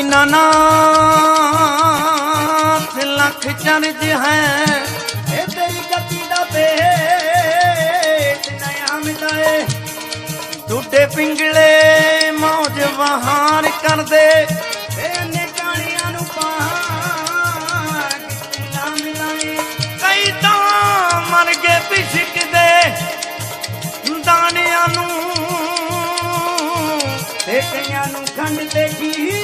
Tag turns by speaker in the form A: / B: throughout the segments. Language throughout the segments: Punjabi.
A: ਦੀਨਾਨਾਥ ਲੱਖ ਚਰਜ ਹੈ।
B: ਇਹ ਤੇਰੀ ਗੱਦੀ ਦਾ ਪੇਟ ਨਿਆ ਮਿਲਾਏ।
A: ਟੁੱਟੇ ਪਿੰਗਲੇ ਮੌਜ ਵਹਾਰ ਕਰਦੇ।
B: ਇਹ ਨੇ ਨੂੰ ਪਾ ਕਿੰਨਾ ਮਿਲਾਏ।
A: ਕਈ ਤਾਂ ਮਰ ਗਏ ਪਿਛਕਦੇ ਦਾਣਿਆਂ ਨੂੰ
B: ਤੇ ਕਈਆਂ ਨੂੰ ਖੰਡ ਤੇ ਕੀ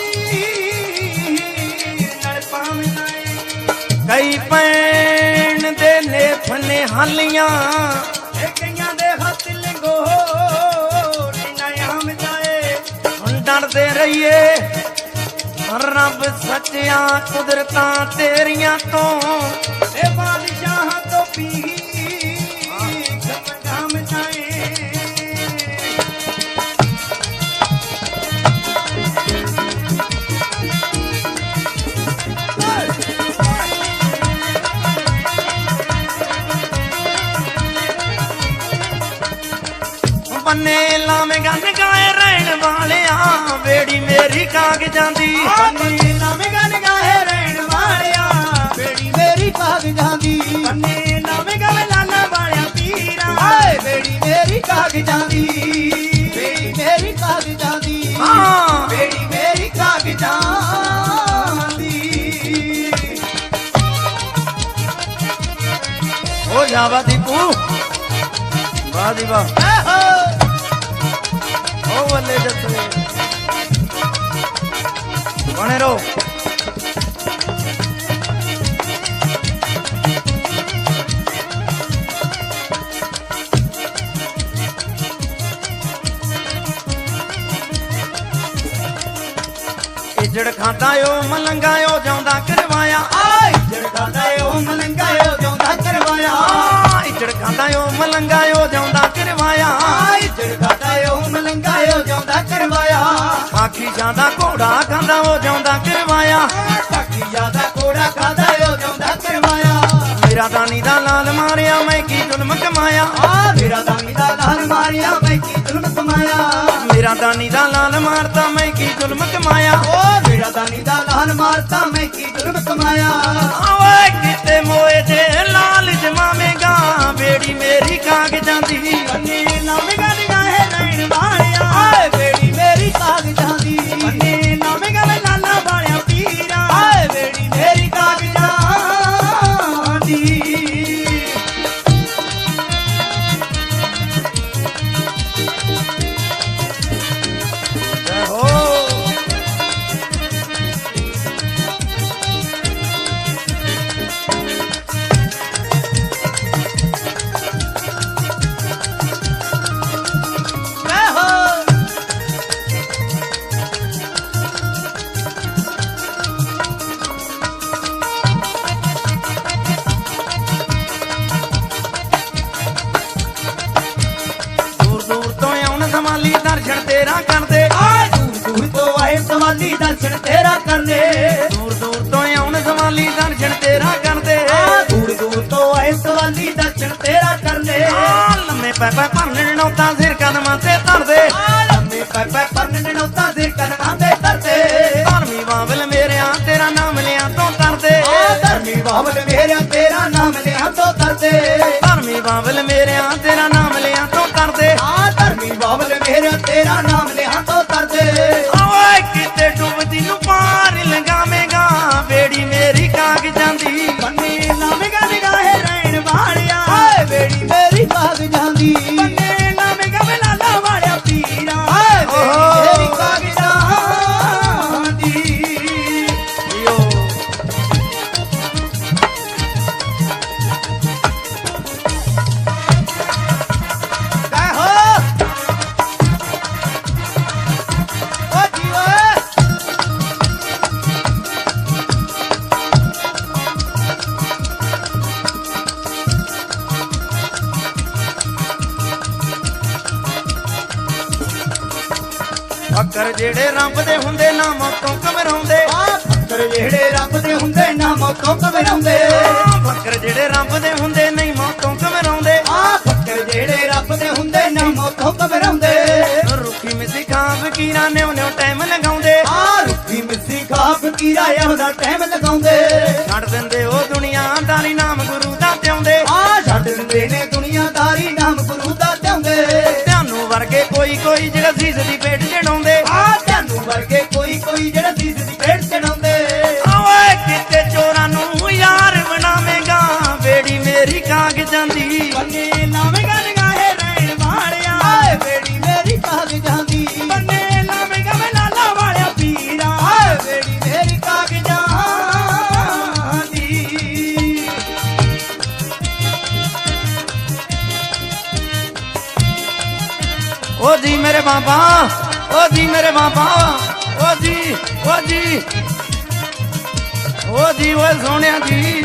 A: ਕਈ ਪੈਣ ਦੇ ਨੇ ਹਾਲੀਆਂ।
B: ਇਹ ਕਈਆਂ ਦੇ ਹੱਥ ਲੰਗੋ ਨਿਆ ਮਿਲਾਏ
A: ਹੁਣ ਡਰਦੇ ਰਹੀਏ। ਰੱਬ ਸੱਚਿਆ ਕੁਦਰਤਾਂ ਤੇਰੀਆਂ ਤੋਂ।
B: ਇਹ ਬਾਦਸ਼ਾਹਾਂ
A: ਬੰਨੇ ਲਾਵੇਂ ਗੰਨ ਗਾਏ ਰਹਿਣ ਵਾਲਿਆਂ ਵੇੜੀ ਮੇਰੀ ਕਾਗਜ਼ਾਂ ਦੀ।
B: ਬੰਨੇ ਨਵੇਂ ਗਾਣੇ ਗਾਏ ਰਹਿਣ ਵਾਲਿਆ ਬੇੜੀ ਮੇਰੀ ਕਾਗਜ਼ਾਂ ਦੀ। ਬੰਨੇ ਨਵੇਂ ਗਾਣੇ ਲਾਲਾ ਵਾਲਿਆ ਪੀਰਾ। ਹਾਏ ਬੇੜੀ ਮੇਰੀ ਬੇੜੀ ਦੀ।
A: ਹਾਂ।
B: ਬੇੜੀ ਮੇਰੀ ਕਾਗਜ਼ਾਂ ਦੀ।
A: ਹੋ ਜਾਵਾ ਦੀਪੂ ਵਾਹ ਦੀ ਵਾਹ। ਓ ਬੱਲੇ ਜੱਸੇ ਬਣੇ ਰਹੋ। ਇਜੜ ਖਾਂਦਾ ਓ ਮਲੰਗਾ ਓ ਕਰਵਾਇਆ।
B: ਆਏ! ਜੜ ਖਾਦਾ ਉਹ ਮਲੰਗਾ ਉਹ ਕਰਵਾਇਆ।
A: ਆ ਇਜੜ ਖਾਂਦਾ ਓ ਮਲੰਗਾ ਓ ਕਰਵਾਇਆ।
B: ਆਏ ਉਹ ਉਹ ਕਰਵਾਇਆ
A: ਆਖੀ ਜਾਂਦਾ ਘੋੜਾ ਖਾਂਦਾ ਓ ਜਾਉਂਦਾ ਕਰਵਾਇਆ
B: ਕਾਕੀ ਜ਼ਿਆਦਾ ਕੋੜਾ ਖਾਦਾ ਉਹ ਜਾਉਂਦਾ ਕਰਵਾਇਆ
A: ਮੇਰਾ ਦਾਨੀ ਦਾ ਲਾਲ ਮਾਰਿਆ ਮੈਂ ਕੀ ਜ਼ੁਲਮ ਕਮਾਇਆ।
B: ਆ ਮੇਰਾ ਦਾਨੀ ਦਾ ਲਾਲ ਮਾਰਿਆ ਮੈਂ ਕੀ ਜ਼ੁਲਮ ਕਮਾਇਆ।
A: ਮੇਰਾ ਦਾਨੀ ਦਾ ਲਾਲ ਮਾਰਤਾ ਮੈਂ ਕੀ ਜ਼ੁਲਮ ਕਮਾਇਆ।
B: ਓ ਮੇਰਾ ਦਾਨੀ ਦਾ ਲਾਲ ਮਾਰਤਾ ਮੈਂ ਕੀ ਜ਼ੁਲਮ ਕਮਾਇਆ।
A: ਓਏ ਕਿਤੇ ਮੋਏ ਤੇ ਲਾਲ ਜਮਾਵੇਂਗਾ ਬੇੜੀ ਮੇਰੀ ਕਾਗਜ਼ਾਂ ਦੀ
B: ਬੰਨੇ ਨਵੇਂ ਗਾਣੇ
A: ਦਰਸ਼ਨ ਤੇਰਾ ਕਰਦੇ
B: ਆਏ ਦੂਰ ਦੂਰ ਤੋਂ ਆਏ ਸਵਾਲੀ ਦਰਸ਼ਨ ਤੇਰਾ ਕਰਨੇ।
A: ਦੂਰ ਦੂਰ ਤੋਂ ਆਉਣ ਸਮਾਲੀ ਦਰਸ਼ਨ ਤੇਰਾ ਕਰਦੇ।
B: ਦੂਰ ਦੂਰ ਤੋਂ ਆਏ ਸਵਾਲੀ ਦਰਸ਼ਨ ਤੇਰਾ ਕਰਨੇ।
A: ਆ ਲੰਮੇ ਪੈ ਪੈ ਭਰਨ ਨੌਤਾ ਸਿਰ ਕਦਮਾਂ ਤੇ ਧਰਦੇ।
B: ਲੰਮੇ ਪੈ ਪੈ ਪੰਨ ਨੌਤਾ ਦੇ ਕਦਮਾਂ ਦੇ ਤਰਦੇ
A: ਧਰਮੀ ਬਾਬਲ ਮੇਰਿਆ ਤੇਰਾ ਨਾਮ ਲਿਆ ਤੋਂ ਤਰਦੇ
B: ਆ ਧਰਮੀ ਬਾਬਲ ਮੇਰਾ ਤੇਰਾ ਨਾਮ ਲਿਆ ਤੋਂ ਤਰਦੇ
A: ਧਰਮੀ ਬਾਬਲ ਮੇਰਿਆ ਜਿਹੜੇ ਰੱਬ ਦੇ ਹੁੰਦੇ ਨਾ ਮੌਤੋਂ ਘਬਰਾਉਂਦੇ
B: ਆ ਫੱਕਰ ਜਿਹੜੇ ਰੱਬ ਦੇ ਹੁੰਦੇ ਨਾ ਮੌਤੋਂ ਘਬਰਾਉਂਦੇ
A: ਫੱਕਰ ਜਿਹੜੇ ਰੱਬ ਦੇ ਹੁੰਦੇ ਨਹੀਂ ਮੌਤੋਂ ਘਬਰਾਉਂਦੇ
B: ਆ ਫੱਕਰ ਜਿਹੜੇ ਰੱਬ ਦੇ ਹੁੰਦੇ ਨਾ ਮੌਤੋਂ ਘਬਰਾਉਂਦੇ
A: ਰੁੱਖੀ ਮਿੱਸੀ ਖਾਂ ਫਕੀਰਾਂ ਨੇ ਉਹਨੇ ਟਾਈਮ ਲਗਾਉਂਦੇ
B: ਆ ਰੁੱਖੀ ਮਿੱਸੀ ਖਾ ਫਕੀਰਾ ਇਹੋ ਟਾਈਮ ਲਗਾਉਂਦੇ
A: ਛੱਡ ਦਿੰਦੇ ਉਹ ਦੁਨੀਆਦਾਰੀ ਨਾਮ ਗੁਰੂ ਦਾ ਤਿਉਂਦੇ
B: ਆ ਛੱਡ ਦਿੰਦੇ ਨੇ ਦੁਨੀਆਦਾਰੀ ਨਾਮ ਗੁਰੂ ਦਾ ਚਾਹੁੰਦੇ
A: ਧਿਆਨੂੰ ਵਰਗੇ ਕੋਈ ਕੋਈ ਜਿਹੜਾ ਸੀਸ ਦੀ ਮੇਰੀ
B: ਕਾਗਜ਼ਾਂ ਦੀ ਬੰਨੇ ਲਾਵੇਂਗਾ ਮੈਂ ਲਾਲਾ ਵਾਲਿਆ ਪੀਰਾ। ਬੇੜੀ ਮੇਰੀ ਕਾਗਜ਼ਾਂ ਦੀ।
A: ਓ ਜੀ ਮੇਰੇ ਬਾਬਾ ਓ ਜੀ ਮੇਰੇ ਬਾਬਾ ਓ ਜੀ ਓ ਜੀ। ਓ ਜੀ ਓਏ ਸੋਹਣਿਆ ਜੀ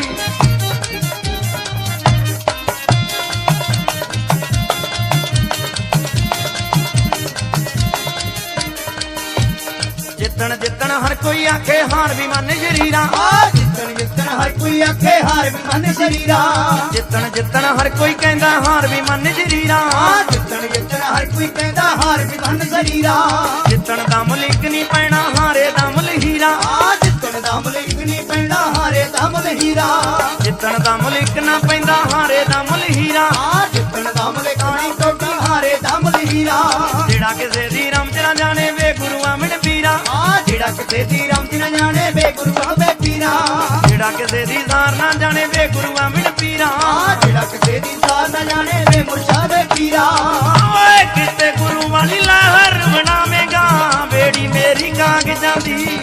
A: ਜਿੱਤਣ ਜਿੱਤਣ ਹਰ ਕੋਈ ਆਖੇ ਹਾਰ ਵੀ ਮੰਨ ਸ਼ਰੀਰਾ।
B: ਜਿੱਤਣ ਜਿੱਤਣ ਹਰ ਕੋਈ ਆਖੇ ਹਾਰ ਵੀ ਮਨ ਸ਼ਰੀਰਾ।
A: ਜਿੱਤਣ ਜਿੱਤਣ ਹਰ ਕੋਈ ਕਹਿੰਦਾ ਹਾਰ ਵੀ ਮੰਨ ਸ਼ਰੀਰਾ।
B: ਜਿੱਤਣ ਜਿੱਤਣ ਹਰ ਕੋਈ ਕਹਿੰਦਾ ਹਾਰ ਵੀ ਮਨ ਸ਼ਰੀਰਾ।
A: ਜਿੱਤਣ ਦਾ ਮੁਲਕ ਨਹੀਂ ਪੈਣਾ, ਹਾਰੇ ਦਾ ਮੁਲ ਹੀਰਾ।
B: ਆ ਜਿੱਤਣ ਦਾ ਮਲਿਕ ਨਹੀਂ ਪੈਣਾ, ਹਾਰੇ ਦਾ ਮੁਲ ਹੀਰਾ।
A: ਜਿੱਤਣ ਦਾ ਮੁਲਕ ਨਾ ਪੈਂਦਾ, ਹਾਰੇ ਦਾ ਮੁਲ ਹੀਰਾ।
B: ਆ ਜਿੱਤਣ ਦਾ ਮਲਿਕ ਨਹੀਂ ਟੋਟਾ ਹਾਰੇ ਦਾ ਮੁਲ ਹੀਰਾ।
A: ਜਿਹੜਾ ਕਿਸੇ ਦੀ ਰਮਜ ਨਾ ਜਾਣੇ
B: ਕਿਸੇ ਦੀ ਰਮਜ ਨਾ ਜਾਣੇ ਵੇ ਗੁਰੂਆਂ ਵੇ ਪੀਰਾ।
A: ਜਿਹੜਾ ਕਿਸੇ ਦੀ ਜ਼ਾਰ ਨਾ ਜਾਣੇ ਵੇ ਗੁਰੂ ਆਮਣ ਪੀਰਾ।
B: ਜਿਹੜਾ ਕਿਸੇ ਦੀ ਸਾਰ ਨਾ ਜਾਣੇ ਵੇ ਮੁਰਸ਼ਾ ਵੇ ਪੀਰਾ।
A: ਓਏ ਕਿਤੇ ਗੁਰੂ ਵਾਲੀ ਲਹਿਰ ਬਣਾਵੇਂਗਾ ਬੇੜੀ ਮੇਰੀ ਕਾਗ ਜਾਂਦੀ।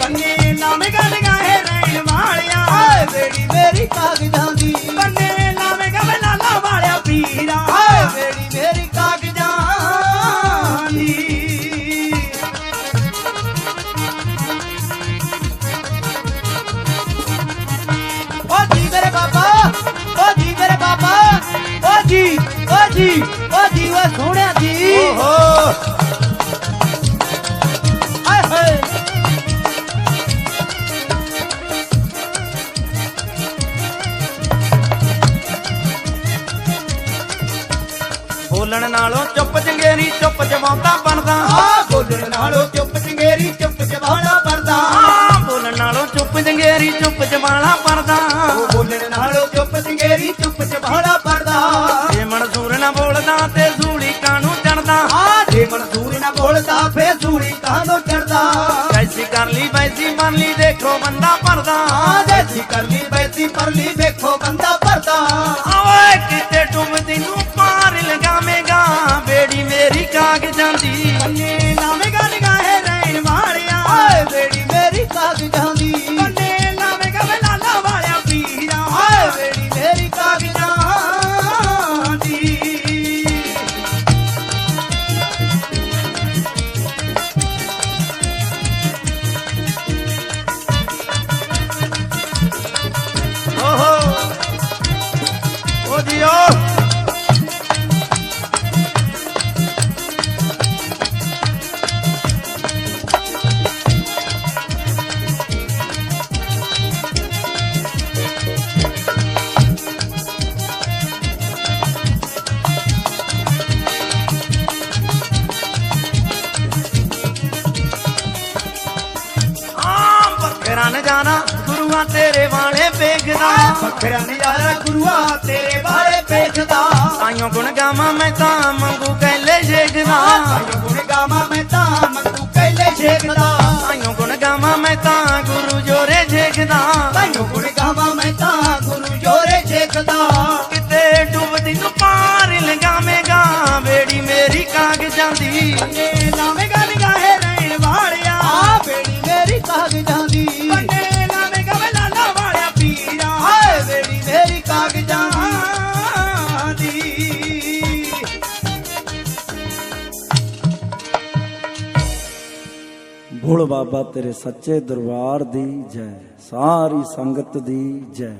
A: ਨਾਲੋਂ ਚੁੱਪ ਚੰਗੇਰੀ ਚੁੱਪ
B: ਜਵਾਨਾ ਪਰਦਾ।
A: ਬੋਲਣ ਨਾਲੋਂ ਚੁੱਪ ਚੰਗੇਰੀ ਚੁੱਪ ਜਵਾਲਾ ਪਰਦਾ।
B: ਉਹ ਬੋਲਣ ਨਾਲੋਂ ਚੁੱਪ ਚੰਗੇਰੀ ਚੁੱਪ ਜਵਾਨਾ ਪਰਦਾ।
A: ਜੇ ਮਨਸੂਰ ਨਾ ਬੋਲਦਾ ਤੇ ਸੂਲੀ ਕਾਨੂੰ ਚੜਦਾ?
B: ਆ ਜੇ ਮਨਸੂਰ ਨਾ ਬੋਲਦਾ ਫੇਰ ਸੂਰੀ ਕਾਹਦੋਂ ਚੜਦਾ?
A: ਕੈਸੀ ਕਰ ਲਈ ਵੈਸੀ ਮੰਨ ਲਈ ਦੇਖੋ ਬੰਦਾ ਭਰਦਾ
B: ਆ ਦੇਸੀ ਕਰਨੀ ਬੈਸੀ ਪਰਲੀ ਵੇਖੋ ਬੰਦਾ ਪਰਦਾ।
A: ਮੇਰੀ ਗੁਰੂਆਂ ਤੇਰੇ ਵਾਲੇ ਵੇਖਦਾ।
B: ਬੱਕਰਾ ਨਜ਼ਾਰਾ ਗੁਰੂਆ ਤੇਰੇ ਬਾਰੇ ਪੇਖਦਾ
A: ਤਾਈਓ ਗੁਣ ਗਾਵਾਂ ਮੈਂ ਤਾਂ ਮੰਗੂ ਕਹਿਲੇ ਛੇਕਦਾ।
B: ਆਇਓ ਗੁਣ ਗਾਵਾਂ ਮੈਂ ਤਾਂ ਮੰਗੂ ਕਹਿਲੇ ਛੇਕਦਾ।
A: ਤਾਈਓ ਗੁਣ ਗਾਵਾਂ ਮੈਂ ਤਾਂ ਗੁਰੂ ਜੋਰੇ ਛੇਕਦਾ।
C: ਭੋਲ ਬਾਬਾ ਤੇਰੇ ਸੱਚੇ ਦਰਬਾਰ ਦੀ ਜੈ ਸਾਰੀ ਸੰਗਤ ਦੀ ਜੈ।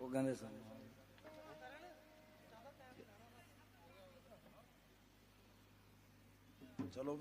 C: ਉਹ ਕਹਿੰਦੇ ਸਾਨੂੰ।
A: Shalom.